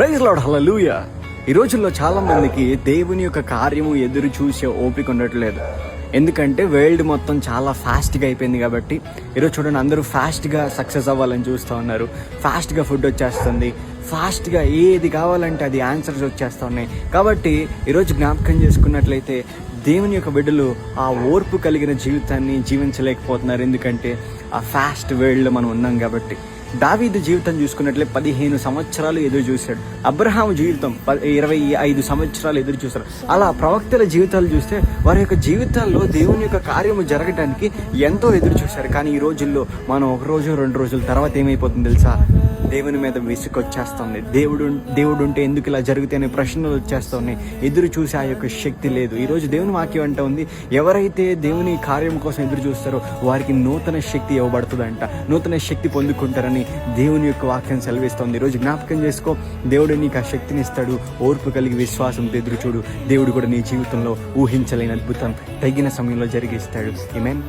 Praise lord హల్లెలూయా ఈ రోజుల్లో చాలా మందికి దేవుని యొక్క కార్యము ఎదురు చూసే ఓపిక ఉండట్లేదు. ఎందుకంటే వరల్డ్ మొత్తం చాలా ఫాస్ట్గా అయిపోయింది కాబట్టి ఈరోజు చూడండి అందరూ ఫాస్ట్గా సక్సెస్ అవ్వాలని చూస్తూ ఉన్నారు. ఫాస్ట్గా ఫుడ్ వచ్చేస్తుంది. ఫాస్ట్గా ఏది కావాలంటే అది ఆన్సర్స్ వచ్చేస్తూ ఉన్నాయి. కాబట్టి ఈరోజు జ్ఞాపకం చేసుకున్నట్లయితే దేవుని యొక్క బిడ్డలు ఆ ఓర్పు కలిగిన జీవితాన్ని జీవించలేకపోతున్నారు. ఎందుకంటే ఆ ఫాస్ట్ వరల్డ్లో మనం ఉన్నాం కాబట్టి. దావీదు జీవితం చూసుకున్నట్లే పదిహేను సంవత్సరాలు ఎదురు చూశాడు. అబ్రహాం జీవితం ఇరవై ఐదు సంవత్సరాలు ఎదురు చూశారు. అలా ప్రవక్తల జీవితాలు చూస్తే వారి యొక్క జీవితాల్లో దేవుని యొక్క కార్యము జరగడానికి ఎంతో ఎదురు చూశారు. కానీ ఈ రోజుల్లో మనం ఒక రోజు రెండు రోజుల తర్వాత ఏమైపోతుంది తెలుసా? దేవుని మీద విసుకొచ్చేస్తుంది దేవుడు దేవుడు ఉంటే ఎందుకు ఇలా జరుగుతాయనే అనే ప్రశ్నలు వచ్చేస్తున్నాయి ఎదురు చూసే ఆ యొక్క శక్తి లేదు. ఈ రోజు దేవుని వాక్యం అంట ఉంది ఎవరైతే దేవుని కార్యం కోసం ఎదురు చూస్తారో వారికి నూతన శక్తి ఇవ్వబడుతుందంట. నూతన శక్తి పొందుకుంటారని దేవుని యొక్క వాక్యం సెలవిస్తుంది. ఈరోజు జ్ఞాపకం చేసుకో దేవుడు నీకు ఆ శక్తిని ఇస్తాడు. ఓర్పు కలిగి విశ్వాసంతో ఎదురు చూడు. దేవుడు కూడా నీ జీవితంలో ఊహించలేని అద్భుతం తగిన సమయంలో జరిగిస్తాడు. ఈమెన్